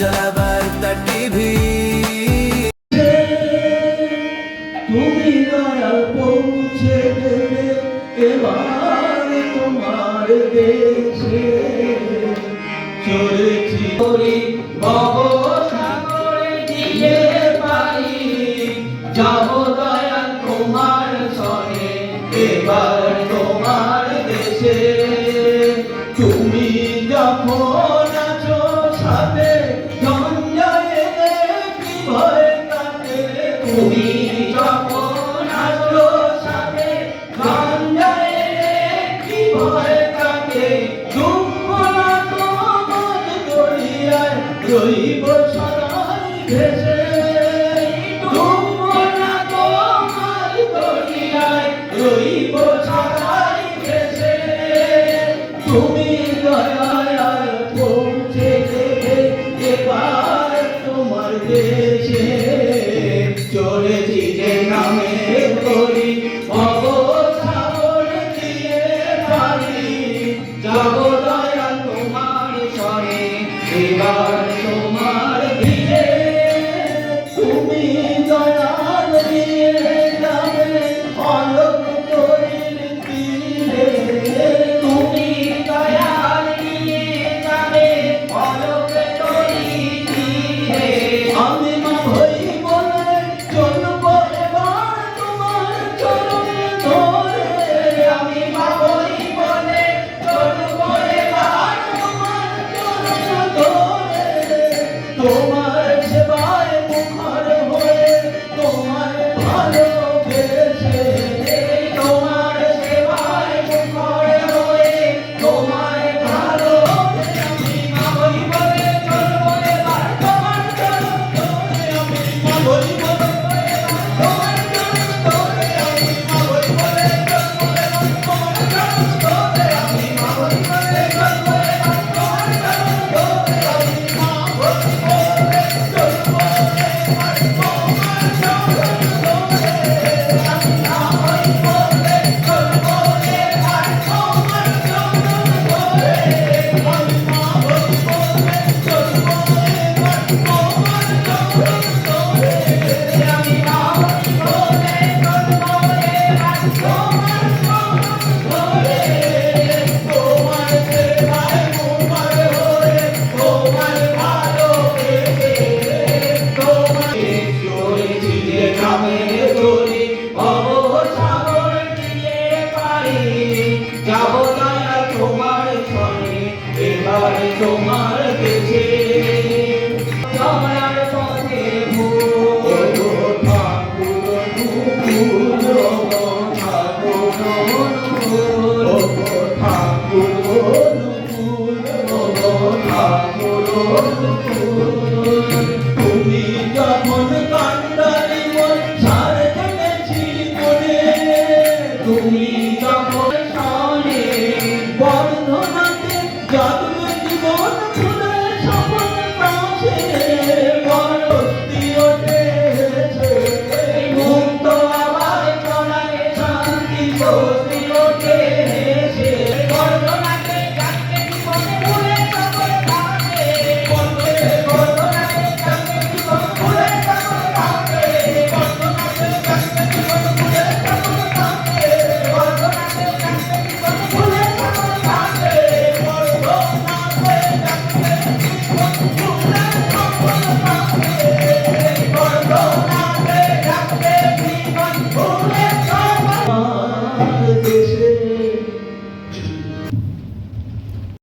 জলাবার্তা TV. তুমি দয়াল পৌঁছে দেবে, এবার তোমার দেশে। চলেছি করি ভবসাগরে দিয়ে পাই যাব দয়াল তোমার সনে, এবার তোমার দেশে। রইব সদাই ভেসে। তোমরা তোমার দরিয়ায় রইব সদাই ভেসে। তুমি Shiva.